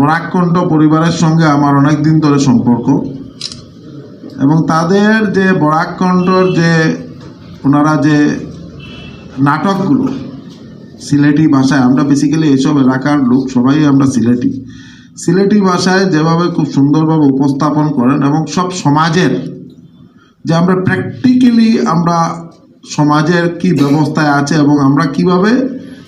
বরাকণ্ঠ পরিবারের সঙ্গে আমার অনেক দিন ধরে সম্পর্ক। এবং তাদের যে বরাকণ্ঠর যে ওনারা যে নাটকগুলো, সিলেটি ভাষায়, আমরা বেসিক্যালি এইসব এলাকার লোক, সবাই আমরা সিলেটি। সিলেটি ভাষায় যেভাবে খুব সুন্দরভাবে উপস্থাপন করেন এবং সব সমাজের, যে আমরা প্র্যাকটিক্যালি আমরা সমাজের কি ব্যবস্থায় আছে এবং আমরা কীভাবে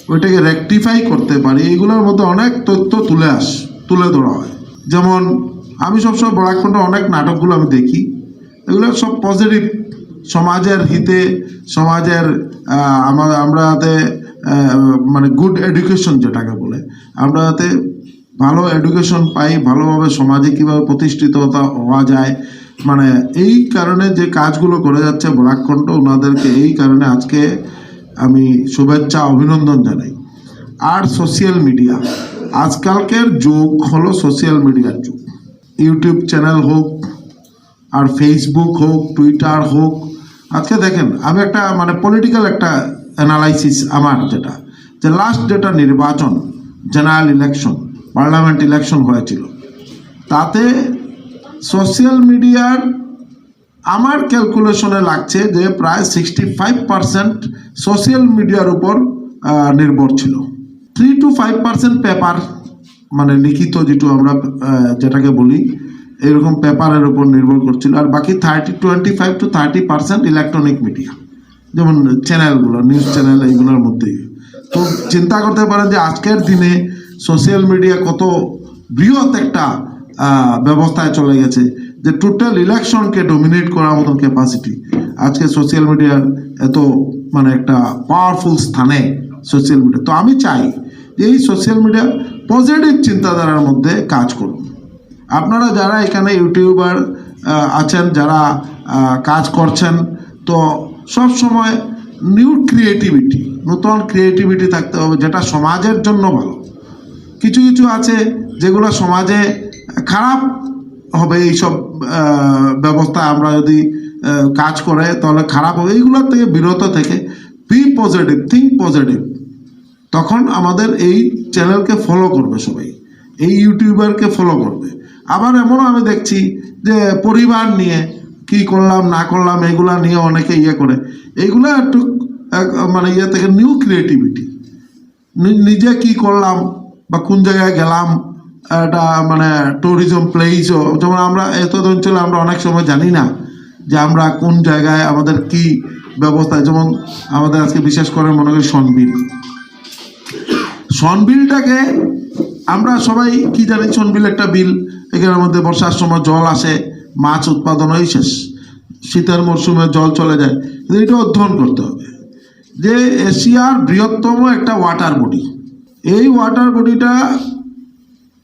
ওইটাকে রেকটিফাই করতে পারি এইগুলোর মধ্যে অনেক তথ্য তুলে আস। তুলে ধরা হয়। যেমন, আমি সবসময় বরাকণ্ঠ অনেক নাটকগুলো আমি দেখি। এগুলো সব পজিটিভ সমাজের হিতে, সমাজের আমার যাতে মানে গুড এডুকেশন যেটাকে বলে, আমরা যাতে ভালো এডুকেশন পাই, ভালোভাবে সমাজে কীভাবে প্রতিষ্ঠিত হতা- হওয়া যায়। মানে এই কারণে যে কাজগুলো করে যাচ্ছে বরাকণ্ঠ ওনাদেরকে এই কারণে আজকে আমি শুভেচ্ছা, অভিনন্দন জানাই। আর সোশ্যাল মিডিয়া আজকালকের যুগ হলো সোশ্যাল মিডিয়ার যুগ। ইউটিউব চ্যানেল হোক, আর ফেসবুক হোক টুইটার হোক, আজকে দেখেন, আমি একটা মানে পলিটিক্যাল একটা অ্যানালাইসিস আমার যেটা, যে লাস্ট যেটা নির্বাচন জেনারেল ইলেকশন পার্লামেন্ট ইলেকশন হয়েছিল, তাতে সোশ্যাল মিডিয়ার আমার ক্যালকুলেশনে লাগছে যে প্রায় সিক্সটি ফাইভ পার্সেন্ট সোশ্যাল মিডিয়ার উপর নির্ভর ছিল। Three to five percent paper মানে লিখিত যেটু আমরা যেটাকে বলি, এরকম পেপারের উপর নির্ভর করছিল। আর বাকি thirty twenty five to thirty percent electronic media যেমন চ্যানেলগুলো নিউজ চ্যানেল এইগুলোর মধ্যেই তো চিন্তা করতে পারেন যে আজকের দিনে সোশ্যাল মিডিয়া কত বৃহৎ একটা ব্যবস্থায় চলে গেছে, যে টোটাল ইলেকশনকে ডমিনেট করার মতন ক্যাপাসিটি আজকে সোশ্যাল মিডিয়ার এত মানে একটা পাওয়ারফুল স্থানে সোশ্যাল মিডিয়া তো আমি চাই এই সোশ্যাল মিডিয়া পজিটিভ চিন্তাধারার মধ্যে কাজ করুন আপনারা যারা এখানে ইউটিউবার আছেন, যারা কাজ করছেন, তো সব সময় নিউ ক্রিয়েটিভিটি নতুন ক্রিয়েটিভিটি থাকতে হবে, যেটা সমাজের জন্য ভালো। কিছু কিছু আছে যেগুলো সমাজে খারাপ হবে এইসব ব্যবস্থা আমরা যদি কাজ করে, তাহলে খারাপ হবে। এইগুলোর থেকে বিরত থেকে বি পজিটিভ থিঙ্ক পজিটিভ তখন আমাদের এই চ্যানেলকে ফলো করবে সবাই। এই ইউটিউবারকে ফলো করবে। আবার এমনও আমি দেখছি যে পরিবার নিয়ে কি করলাম না করলাম এগুলা নিয়ে অনেকে ইয়ে করে। এইগুলো একটু এক, মানে ইয়ে থেকে নিউ ক্রিয়েটিভিটি নিজে কি করলাম বা কোন জায়গায় গেলাম একটা মানে ট্যুরিজম প্লেসও যেমন আমরা এত অঞ্চলে আমরা অনেক সময় জানি না যে আমরা কোন জায়গায় আমাদের কি ব্যবস্থা। যেমন আমাদের আজকে বিশেষ করে মনে করি সনবিল। সনবিলটাকে আমরা সবাই কি জানি, সনবিল একটা বিল। এখানের মধ্যে বর্ষার সময় জল আসে, মাছ উৎপাদন হয়ে শেষ। শীতের মরশুমে জল চলে যায়। এটা অধ্যয়ন করতে হবে। যে এশিয়ার বৃহত্তম একটা ওয়াটার বডি। এই ওয়াটার বডিটা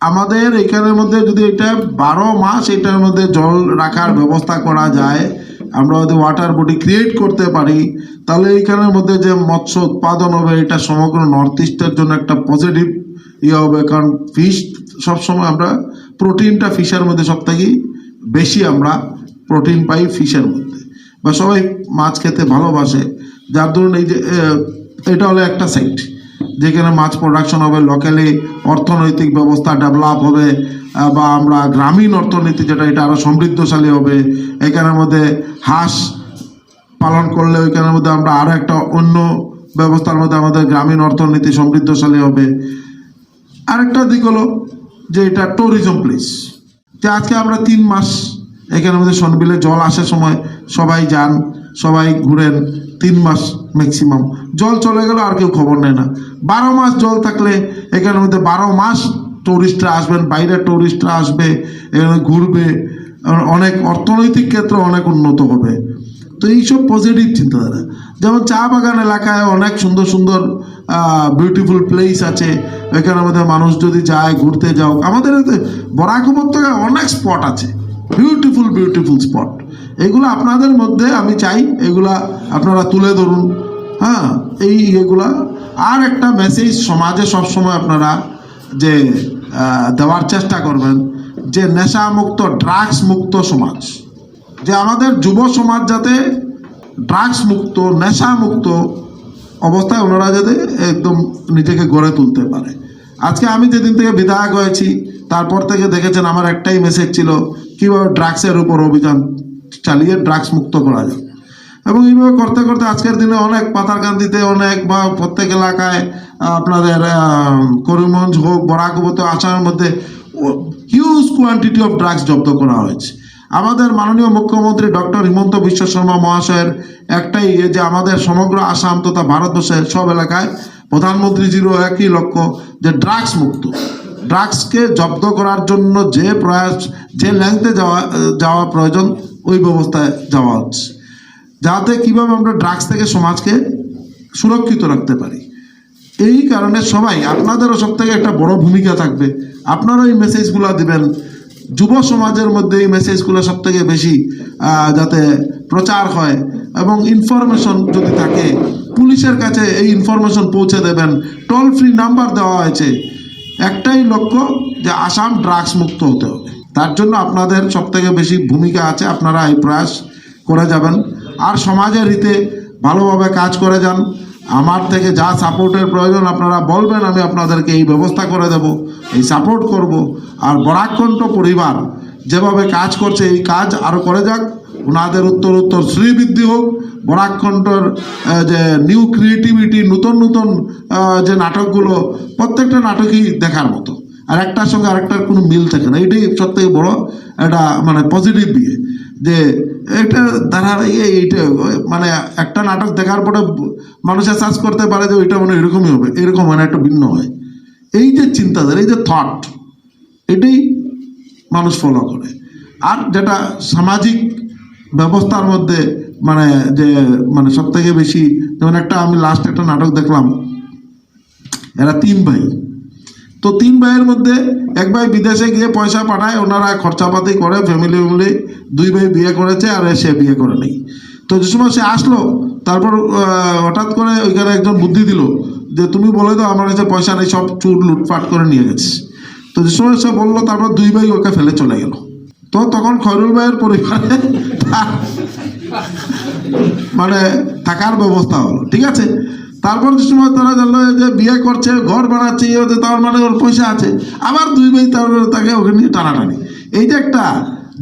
আমাদের এখানের মধ্যে যদি এটা বারো মাস এটার মধ্যে জল রাখার ব্যবস্থা করা যায় আমরা যদি ওয়াটার বডি ক্রিয়েট করতে পারি, তাহলে এইখানের মধ্যে যে মৎস্য উৎপাদন হবে, এটা সমগ্র নর্থ ইস্টের জন্য একটা পজিটিভ ইয়ে হবে। কারণ ফিশ সবসময় আমরা প্রোটিনটা ফিশের মধ্যে সব থেকে বেশি আমরা প্রোটিন পাই ফিশের মধ্যে। বা সবাই মাছ খেতে ভালোবাসে। যার ধরুন এই যে এটা হলো একটা সাইড যেখানে মাছ প্রোডাকশন হবে লোকালি অর্থনৈতিক ব্যবস্থা ডেভেলপ হবে বা আমরা গ্রামীণ অর্থনীতি যেটা, এটা আরও সমৃদ্ধশালী হবে। এখানের মধ্যে হাঁস পালন করলে ওইখানের মধ্যে আমরা আরও একটা অন্য ব্যবস্থার মধ্যে আমাদের গ্রামীণ অর্থনীতি সমৃদ্ধশালী হবে। আরেকটা দিক হলো যে এটা ট্যুরিজম প্লেস যে আজকে আমরা তিন মাস এখানের মধ্যে সনবিলে জল আসার সময় সবাই যান, সবাই ঘুরেন। তিন মাস ম্যাক্সিমাম জল চলে গেল, আর কেউ খবর নেয় না। বারো মাস জল থাকলে এখানের মধ্যে বারো মাস টুরিস্টরা আসবেন, বাইরের টুরিস্টরা আসবে, এখানে ঘুরবে। অনেক অর্থনৈতিক ক্ষেত্রে অনেক উন্নত হবে। তো এইসব পজিটিভ চিন্তাধারা। যেমন চা বাগান এলাকায় অনেক সুন্দর সুন্দর বিউটিফুল প্লেস আছে। এখানের মধ্যে মানুষ যদি যায়, ঘুরতে যাও। আমাদের বরাক উপত্যকায় অনেক স্পট আছে। বিউটিফুল বিউটিফুল স্পট এগুলো আপনাদের মধ্যে আমি চাই এগুলা আপনারা তুলে ধরুন। হ্যাঁ এই এগুলা আর একটা মেসেজ সমাজে সবসময় আপনারা যে দেওয়ার চেষ্টা করবেন, যে নেশামুক্ত ড্রাগস মুক্ত সমাজ। যে আমাদের যুব সমাজ যাতে ড্রাগস মুক্ত নেশা মুক্ত অবস্থায় ওনারা যাতে একদম নিজেকে গড়ে তুলতে পারে। আজকে আমি যেদিন থেকে বিধায়ক হয়েছি, তারপর থেকে দেখেছেন আমার একটাই মেসেজ ছিল, কীভাবে ড্রাগসের উপর অভিযান চালিয়ে ড্রাগস মুক্ত করা যায়। এবং এইভাবে করতে করতে আজকের দিনে অনেক পাতারকান্দিতে, অনেক বা প্রত্যেক এলাকায় আপনাদের করিমগঞ্জ হোক বরাকবতে আসামের মধ্যে হিউজ কোয়ান্টিটি অফ ড্রাগস জব্দ করা হয়েছে। আমাদের মাননীয় মুখ্যমন্ত্রী ডক্টর হিমন্ত বিশ্ব শর্মা মহাশয়ের একটাই ইয়ে যে আমাদের সমগ্র আসাম তথা ভারতবর্ষের সব এলাকায় প্রধানমন্ত্রীজিরও একই লক্ষ্য, যে ড্রাগস মুক্ত। ড্রাগসকে জব্দ করার জন্য যে প্রয়াস, যে লেংথে যাওয়া যাওয়া প্রয়োজন, ওই ব্যবস্থায় যাওয়া হচ্ছে। যাতে কীভাবে আমরা ড্রাগস থেকে সমাজকে সুরক্ষিত রাখতে পারি। এই কারণে সবাই, আপনাদেরও সব থেকে একটা বড় ভূমিকা থাকবে। আপনারা এই মেসেজগুলো দেবেন। যুব সমাজের মধ্যে এই মেসেজগুলো সব থেকে বেশি যাতে প্রচার হয় এবং ইনফরমেশন যদি থাকে, পুলিশের কাছে এই ইনফরমেশন পৌঁছে দেবেন। টোল ফ্রি নাম্বার দেওয়া হয়েছে। একটাই লক্ষ্য যে আসাম ড্রাগস মুক্ত হতে হবে। তার জন্য আপনাদের সব থেকে বেশি ভূমিকা আছে। আপনারা এই প্রয়াস করে যাবেন। আর সমাজের হিতে ভালোভাবে কাজ করে যান। আমার থেকে যা সাপোর্টের প্রয়োজন আপনারা বলবেন, আমি আপনাদেরকে এই ব্যবস্থা করে দেব, এই সাপোর্ট করব। আর বরাকণ্ঠ পরিবার যেভাবে কাজ করছে, এই কাজ আরও করে যাক। ওনাদের উত্তর উত্তর শ্রীবৃদ্ধি হোক। বরাকণ্ঠর যে নিউ ক্রিয়েটিভিটি নতুন নতুন যে নাটকগুলো, প্রত্যেকটা নাটকই দেখার মতো। আর একটার সঙ্গে আরেকটার কোনো মিল থাকে না। এটাই সবথেকে বড় একটা মানে পজিটিভ বিয়ে। যে এটা ইয়ে এইটা মানে একটা নাটক দেখার পরে মানুষ সার্চ করতে পারে যে ওইটা মানে এরকমই হবে, এরকম মানে একটা ভিন্ন হয়। এই যে চিন্তাধারা, এই যে থট এটাই মানুষ ফলো করে। আর যেটা সামাজিক ব্যবস্থার মধ্যে মানে যে মানে সব থেকে বেশি, যেমন একটা আমি লাস্ট একটা নাটক দেখলাম, এরা তিন ভাই। তো তিন ভাইয়ের মধ্যে এক ভাই বিদেশে গিয়ে পয়সা পাঠায়, ওনারা খরচাপাতি করে ফ্যামিলি ফ্যামিলি দুই ভাই বিয়ে করেছে আর সে বিয়ে করে নেই। তো যে সময় সে আসলো, তারপর হঠাৎ করে ওইখানে একজন বুদ্ধি দিল যে তুমি বলে দাও আমার কাছে পয়সা নেই, সব চুর লুটপাট করে নিয়ে গেছে তো যে সময় সে বলল, তারপর দুই ভাই ওকে ফেলে চলে গেল। তো তখন খয়রুল ভাইয়ের পরিবারে মানে থাকার ব্যবস্থা হলো, ঠিক আছে? তারপর যে সময় তারা জানলো যে বিয়ে করছে, ঘর বানাচ্ছে ইয়ে হচ্ছে তার মানে ওর পয়সা আছে। আবার দুই ভাই তার তাকে ওকে নিয়ে টানাটানি। এই যে একটা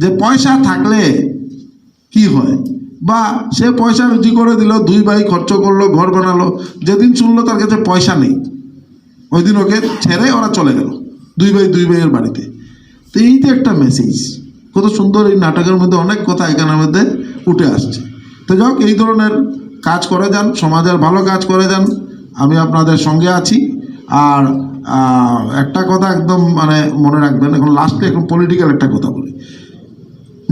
যে পয়সা থাকলে কি হয়? বা সে পয়সা রুজি করে দিল, দুই ভাই খরচ করল, ঘর বানালো, যেদিন শুনলো তার কাছে পয়সা নেই ওই দিন ওকে ছেড়ে ওরা চলে গেল, দুই ভাই দুই ভাইয়ের বাড়িতে। তো এই যে একটা মেসেজ কত সুন্দর এই নাটকের মধ্যে অনেক কথা এখানের মধ্যে উঠে আসছে। তো যাই হোক, এই ধরনের কাজ করে যান সমাজের ভালো কাজ করে যান আমি আপনাদের সঙ্গে আছি। আর একটা কথা একদম মানে মনে রাখবেন, এখন লাস্টে এখন পলিটিক্যাল একটা কথা বলি।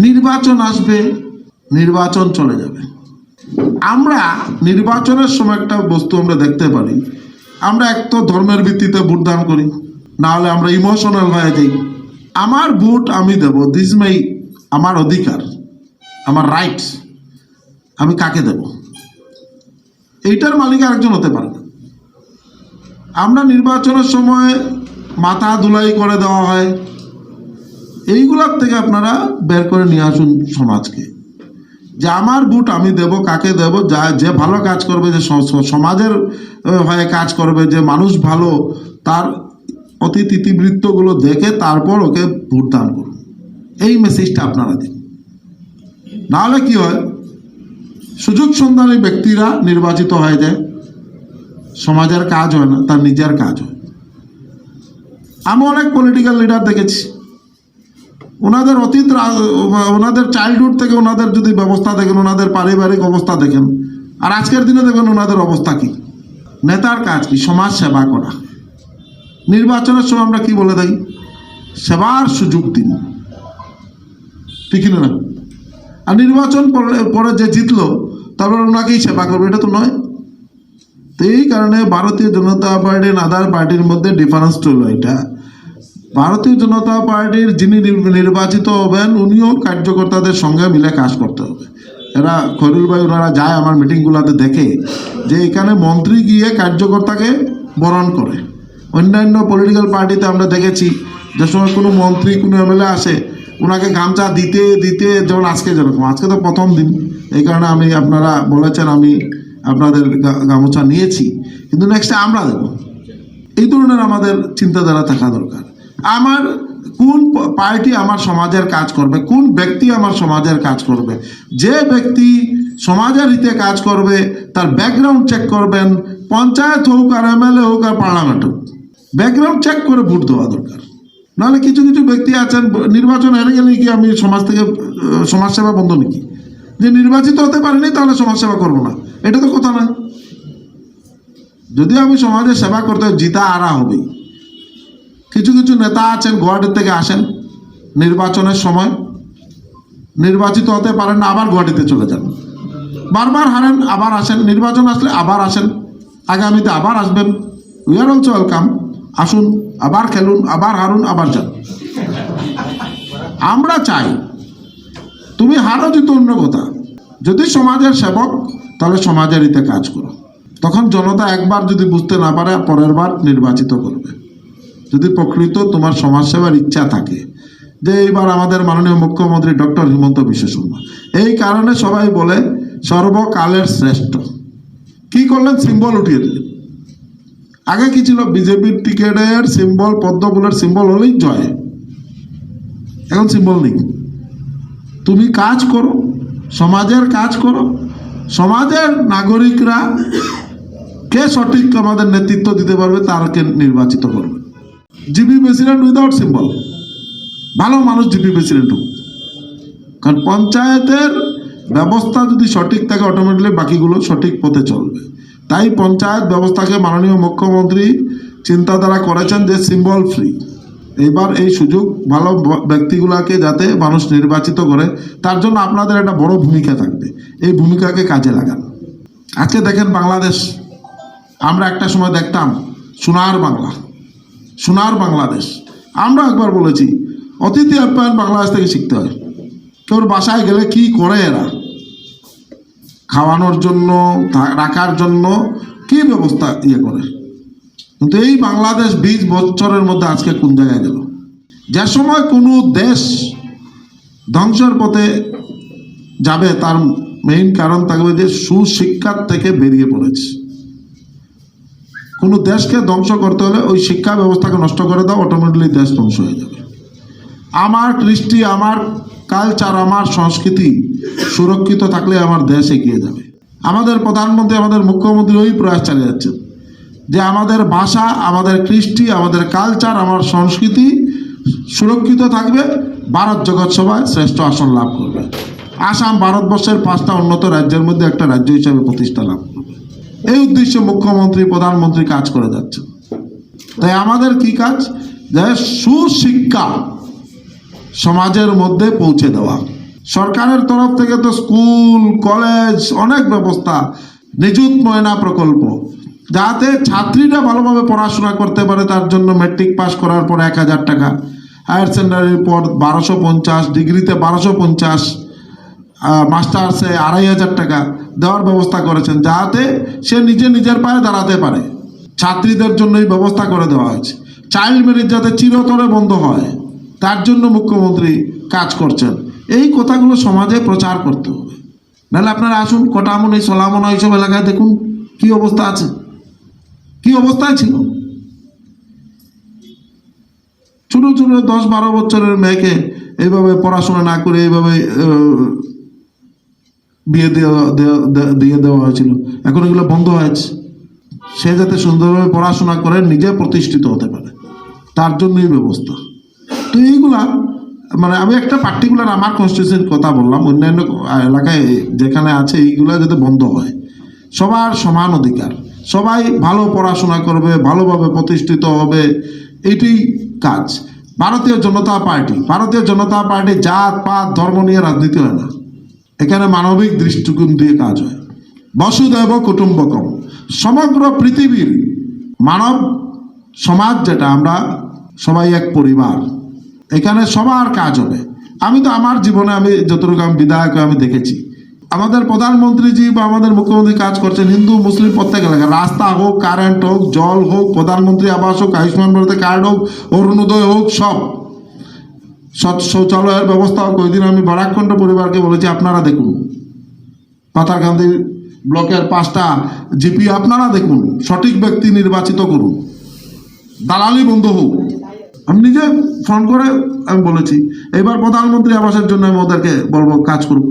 নির্বাচন আসবে, নির্বাচন চলে যাবে। আমরা নির্বাচনের সময় একটা বস্তু আমরা দেখতে পারি। আমরা এক তো ধর্মের ভিত্তিতে ভোট দান করি না হলে আমরা ইমোশনাল হয়ে যাই। আমার ভোট আমি দেব দিস মাই আমার অধিকার, আমার রাইটস আমি কাকে দেব? এইটার মালিক আরেকজন হতে পারে না। আমরা নির্বাচনের সময় মাথা ধুলাই করে দেওয়া হয়। এইগুলার থেকে আপনারা বের করে নিয়ে আসুন সমাজকে। যে আমার ভোট আমি দেব, কাকে দেব, যা, যে ভালো কাজ করবে, যে সমাজের হয়ে কাজ করবে, যে মানুষ ভালো, তার অতি তিতিবৃত্তগুলো দেখে তারপর ওকে ভোট দান করুন। এই মেসেজটা আপনারা দিন। নাহলে কি হয়? সুযোগ সন্ধানী ব্যক্তিরা নির্বাচিত হয়ে যায়। সমাজের কাজ হয় না, তার নিজের কাজ হয়। আমি অনেক পলিটিক্যাল লিডার দেখেছি। ওনাদের অতীত ওনাদের চাইল্ডহুড থেকে ওনাদের যদি ব্যবস্থা দেখেন, ওনাদের পারিবারিক অবস্থা দেখেন, আর আজকের দিনে দেখবেন ওনাদের অবস্থা কি? নেতার কাজ কি? সমাজ সেবা করা। নির্বাচনের সময় আমরা কি বলে থাকি? সেবার সুযোগ দিন। ঠিক না? আর নির্বাচন পরে যে জিতলো তারপর ওনাকেই সেবা করবে, এটা তো নয়। তো এই কারণে ভারতীয় জনতা পার্টি আদার পার্টির মধ্যে ডিফারেন্স হলো এটা। ভারতীয় জনতা পার্টির যিনি নির- নির্বাচিত হবেন, উনিও কার্যকর্তাদের সঙ্গে মিলে কাজ করতে হবে। এরা খরুল ভাই, ওনারা যায় আমার মিটিংগুলোতে দেখে যে এখানে মন্ত্রী গিয়ে কার্যকর্তাকে বরণ করে। অন্যান্য পলিটিক্যাল পার্টিতে আমরা দেখেছি, যে সময় কোনো মন্ত্রী, কোনো এমএলএ আসে ওনাকে গামছা দিতে দিতে যেমন আজকে যেরকম, আজকে তো প্রথম দিন। এই কারণে আমি আপনারা বলেছেন আমি আপনাদের গামছা নিয়েছি, কিন্তু নেক্সটে আমরা দেবো। এই ধরনের আমাদের চিন্তাধারা থাকা দরকার। আমার কোন পার্টি আমার সমাজের কাজ করবে, কোন ব্যক্তি আমার সমাজের কাজ করবে, যে ব্যক্তি সমাজের হিতে কাজ করবে, তার ব্যাকগ্রাউন্ড চেক করবেন, পঞ্চায়েত হোক আর এমএলএ হোক আর পার্লামেন্ট হোক। ব্যাকগ্রাউন্ড চেক করে ভোট দেওয়া দরকার। নাহলে কিছু কিছু ব্যক্তি আছেন, নির্বাচন হেরে গেলে কি আমি সমাজ থেকে সমাজসেবা বন্ধ নাকি? যে নির্বাচিত হতে পারিনি তাহলে সমাজসেবা করব না। এটা তো কথা না যদি আমি সমাজের সেবা করতে জিতা আরা হবেই কিছু কিছু নেতা আছেন গুয়াহাটি থেকে আসেন, নির্বাচনের সময়। নির্বাচিত হতে পারেন না, আবার গুয়াহাটিতে চলে যান। বারবার হারেন, আবার আসেন। নির্বাচন আসলে আবার আসেন। আগামীতে আবার আসবেন। উই আর অলসো ওয়েলকাম আসুন। আবার খেলুন, আবার হারুন, আবার যান। আমরা চাই তুমি হারো জিতো অন্য কথা যদি সমাজের সেবক, তাহলে সমাজের ইতে কাজ করো। তখন জনতা একবার যদি বুঝতে না পারে, পরের বার নির্বাচিত করবে। যদি প্রকৃত তোমার সমাজসেবার ইচ্ছা থাকে, যে এইবার আমাদের মাননীয় মুখ্যমন্ত্রী ডক্টর হিমন্ত বিশ্ব শর্মা। এই কারণে সবাই বলে, সর্বকালের শ্রেষ্ঠ। কি করলেন? সিম্বল উঠিয়ে দিলেন। আগে কি ছিল? বিজেপির টিকেটের সিম্বল পদ্মফুলের সিম্বল হলেই জয়। এখন সিম্বল নেই। তুমি কাজ করো, সমাজের কাজ করো, সমাজের নাগরিকরা কে সঠিক আমাদের নেতৃত্ব দিতে পারবে তারকে নির্বাচিত করবে। জিপি প্রেসিডেন্ট উইদাউট সিম্বল ভালো মানুষ জিপি প্রেসিডেন্ট হোক। কারণ পঞ্চায়েতের ব্যবস্থা যদি সঠিক থাকে অটোমেটিকলি বাকিগুলো সঠিক পথে চলবে। তাই পঞ্চায়েত ব্যবস্থাকে মাননীয় মুখ্যমন্ত্রী চিন্তাধারা করেছেন যে সিম্বল ফ্রি এবার এই সুযোগ ভালো ব্যক্তিগুলাকে যাতে মানুষ নির্বাচিত করে, তার জন্য আপনাদের একটা বড় ভূমিকা থাকবে। এই ভূমিকাকে কাজে লাগান। আজকে দেখেন বাংলাদেশ। আমরা একটা সময় দেখতাম সোনার বাংলা, সোনার বাংলাদেশ। আমরা একবার বলেছি, অতিথি আপ্যায়ন বাংলাদেশ থেকে শিখতে হয়। কেউর বাসায় গেলে কি করে এরা? খাওয়ানোর জন্য রাখার জন্য কি ব্যবস্থা ইয়ে করে? কিন্তু এই বাংলাদেশ বিশ বছরের মধ্যে আজকে কোন জায়গায় গেল? যে সময় কোনো দেশ ধ্বংসের পথে যাবে, তার মেইন কারণ থাকবে যে সুশিক্ষার থেকে বেরিয়ে পড়েছে। কোনো দেশকে ধ্বংস করতে হলে ওই শিক্ষা ব্যবস্থাকে নষ্ট করে দাও অটোমেটিকলি দেশ ধ্বংস হয়ে যাবে। আমার কৃষ্টি, আমার কালচার আমার সংস্কৃতি সুরক্ষিত থাকলে আমার দেশ এগিয়ে যাবে। আমাদের প্রধানমন্ত্রী, আমাদের মুখ্যমন্ত্রী ওই প্রয়াস চালিয়ে যাচ্ছেন যে আমাদের ভাষা, আমাদের কৃষ্টি, আমাদের কালচার, আমার সংস্কৃতি সুরক্ষিত থাকবে, ভারত জগৎ সভায় শ্রেষ্ঠ আসন লাভ করবে। আসাম ভারতবর্ষের পাঁচটা উন্নত রাজ্যের মধ্যে একটা রাজ্য হিসাবে প্রতিষ্ঠা লাভ করবে। এই উদ্দেশ্যে মুখ্যমন্ত্রী, প্রধানমন্ত্রী কাজ করে যাচ্ছেন। তাই আমাদের কি কাজ? যে সুশিক্ষা সমাজের মধ্যে পৌঁছে দেওয়া। সরকারের তরফ থেকে তো স্কুল, কলেজ অনেক ব্যবস্থা, নিযুত ময়না প্রকল্প। যাতে ছাত্রীরা ভালোভাবে পড়াশোনা করতে পারে, তার জন্য মেট্রিক পাস করার পর এক হাজার টাকা। হায়ার সেকেন্ডারির পর বারোশো পঞ্চাশ, ডিগ্রিতে বারোশো পঞ্চাশ মাস্টার্সে আড়াই হাজার টাকা দেওয়ার ব্যবস্থা করেছেন, যাতে সে নিজে নিজের পায়ে দাঁড়াতে পারে। ছাত্রীদের জন্য এই ব্যবস্থা করে দেওয়া হয়েছে। চাইল্ড ম্যারেজ যাতে চিরতরে বন্ধ হয়। তার জন্য মুখ্যমন্ত্রী কাজ করছেন। এই কথাগুলো সমাজে প্রচার করতে হবে। নাহলে আপনারা আসুন, কটামন এই সোলামন এইসব এলাকায় দেখুন কি অবস্থা আছে। কি অবস্থায় ছিল? ছোট ছোট দশ, বারো বছরের মেয়েকে এইভাবে পড়াশোনা না করে এইভাবে বিয়ে দেওয়া, দিয়ে দেওয়া হয়েছিল। এখন এগুলো বন্ধ হয়েছে। সে যাতে সুন্দরভাবে পড়াশোনা করে, নিজে প্রতিষ্ঠিত হতে পারে। তার জন্যই ব্যবস্থা। তো এইগুলা মানে আমি একটা পার্টিকুলার আমার কনস্টিটিউশন কথা বললাম, অন্যান্য এলাকায় যেখানে আছে, এইগুলো যাতে বন্ধ হয়। সবার সমান অধিকার। সবাই ভালো পড়াশোনা করবে, ভালোভাবে প্রতিষ্ঠিত হবে এইটাই কাজ। ভারতীয় জনতা পার্টি, ভারতীয় জনতা পার্টি জাত, পাত, ধর্ম নিয়ে রাজনীতি হয় না। এখানে মানবিক দৃষ্টিকোণ দিয়ে কাজ হয়। বসুদেব কুটুম্বকম, সমগ্র পৃথিবীর মানব সমাজ যেটা, আমরা সবাই এক পরিবার। এখানে সবার কাজ হবে। আমি তো আমার জীবনে আমি যতটুকু আমি বিধায়ক আমি দেখেছি। আমাদের প্রধানমন্ত্রীজি বা আমাদের মুখ্যমন্ত্রী কাজ করছেন, হিন্দু, মুসলিম প্রত্যেক এলাকায় রাস্তা হোক কারেন্ট হোক, জল হোক, প্রধানমন্ত্রী আবাস হোক, আয়ুষ্মান ভারতের কার্ড হোক, অরুণোদয় হোক, সব। শৌচালয়ের ব্যবস্থা হোক ওই দিন আমি বারাকণ্ঠ পরিবারকে বলেছি, আপনারা দেখুন। পাতারকান্দি ব্লকের পাঁচটা জিপি, আপনারা দেখুন। সঠিক ব্যক্তি নির্বাচিত করুন। দালালি বন্ধ হোক। আমি নিজে ফোন করে আমি বলেছি এবার প্রধানমন্ত্রী আবাসের জন্য আমি ওদেরকে বলব, কাজ করব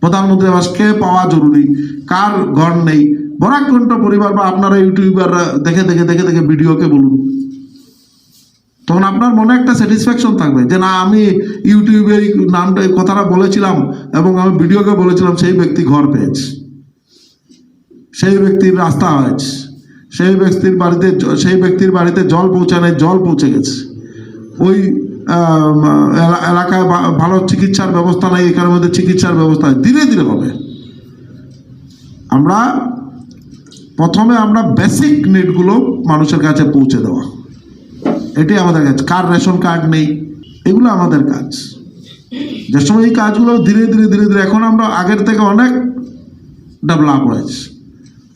প্রধানমন্ত্রী আবাস কে পাওয়া জরুরি? কার ঘর নেই? বরাকণ্ঠ পরিবার বা আপনারা ইউটিউবাররা দেখে দেখে দেখে দেখে ভিডিওকে বলুন। তখন আপনার মনে একটা স্যাটিসফ্যাকশন থাকবে যে, না, আমি ইউটিউবে এই নামটা কথাটা বলেছিলাম এবং আমি ভিডিওকে বলেছিলাম, সেই ব্যক্তি ঘর পেয়েছে। সেই ব্যক্তির রাস্তা হয়েছে। সেই ব্যক্তির বাড়িতে, সেই ব্যক্তির বাড়িতে জল পৌঁছানো জল পৌঁছে গেছে। ওই এলা- এলাকায় ভালো চিকিৎসার ব্যবস্থা নাই, এখানের মধ্যে চিকিৎসার ব্যবস্থা ধীরে ধীরে হবে। আমরা, প্রথমে আমরা বেসিক নিডগুলো মানুষের কাছে পৌঁছে দেওয়া। এটাই আমাদের কাজ, কার রেশন কার্ড নেই, এগুলো আমাদের কাজ। যে সময় এই কাজগুলো ধীরে ধীরে ধীরে ধীরে, এখন আমরা আগের থেকে অনেক ডেভেলপ হয়েছে।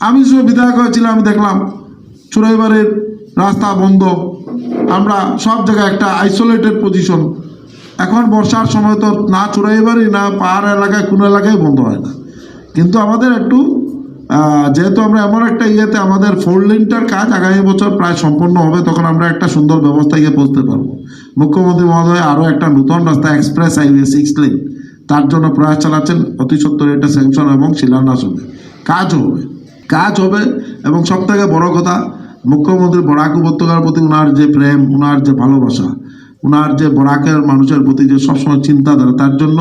আমি যে বিধায়ক হয়েছিলাম, আমি দেখলাম, চুরাইবাড়ির রাস্তা বন্ধ আমরা সব জায়গায় একটা আইসোলেটেড পজিশন এখন বর্ষার সময় তো না চুরাইবাড়ি না পাহাড় এলাকায়, কোনো এলাকায় বন্ধ হয় না। কিন্তু আমাদের একটু যেহেতু আমরা এমন একটা ইয়েতে আমাদের ফোর লেনটার কাজ আগামী বছর প্রায় সম্পন্ন হবে, তখন আমরা একটা সুন্দর ব্যবস্থায় গিয়ে পৌঁছতে পারব। মুখ্যমন্ত্রী মহোদয় আরও একটা নতুন রাস্তা এক্সপ্রেস হাইওয়ে সিক্স লেন তার জন্য প্রয়াস চালাচ্ছেন অতি সত্তর এটা স্যাংশন এবং শিলান্যাস হবে। কাজ হবে। কাজ হবে এবং সব থেকে বড় কথা মুখ্যমন্ত্রী বরাক উপত্যকার প্রতি উনার যে প্রেম, উনার যে ভালোবাসা, উনার যে বরাকের মানুষের প্রতি যে সবসময় চিন্তাধারা, তার জন্য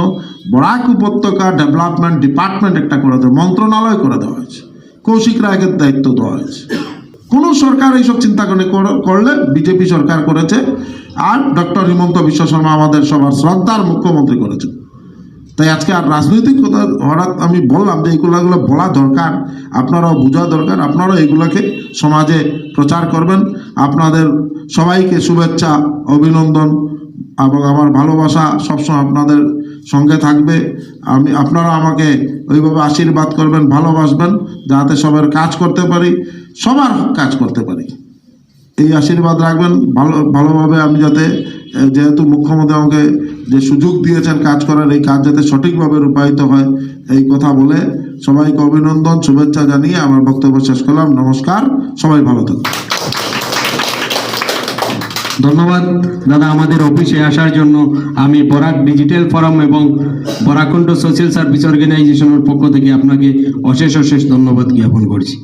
বরাক উপত্যকা ডেভেলপমেন্ট ডিপার্টমেন্ট একটা করে দেওয়া, মন্ত্রণালয় করে দেওয়া হয়েছে। কৌশিক রায়কে দায়িত্ব দেওয়া হয়েছে। কোনো সরকার এইসব চিন্তা করে করলে? বিজেপি সরকার করেছে, আর ডক্টর হিমন্ত বিশ্ব শর্মা আমাদের সবার শ্রদ্ধার মুখ্যমন্ত্রী করেছেন তাই আজকে আর রাজনৈতিক কথা হঠাৎ আমি বললাম যে এইগুলোগুলো বলা দরকার, আপনারাও বোঝা দরকার, আপনারাও এইগুলোকে সমাজে প্রচার করবেন। আপনাদের সবাইকে শুভেচ্ছা, অভিনন্দন এবং আমার ভালোবাসা সবসময় আপনাদের সঙ্গে থাকবে। আমি, আপনারা আমাকে ওইভাবে আশীর্বাদ করবেন, ভালোবাসবেন, যাতে সবার কাজ করতে পারি, সবার কাজ করতে পারি। এই আশীর্বাদ রাখবেন। ভালো, ভালোভাবে আমি যাতে যেহেতু মুখ্যমন্ত্রী আমাকে যে সুযোগ দিয়েছেন কাজ করার, এই কাজ যাতে সঠিকভাবে রূপায়িত হয়, এই কথা বলে সবাইকে অভিনন্দন, শুভেচ্ছা জানিয়ে আমার বক্তব্য শেষ করলাম। নমস্কার, সবাই ভালো থাকুন। ধন্যবাদ। দাদা, আমাদের অফিসে আসার জন্য আমি বরাক ডিজিটাল ফোরাম এবং বরাকুণ্ড সোশ্যাল সার্ভিস অর্গানাইজেশনের পক্ষ থেকে আপনাকে অশেষ অশেষ ধন্যবাদ জ্ঞাপন করছি।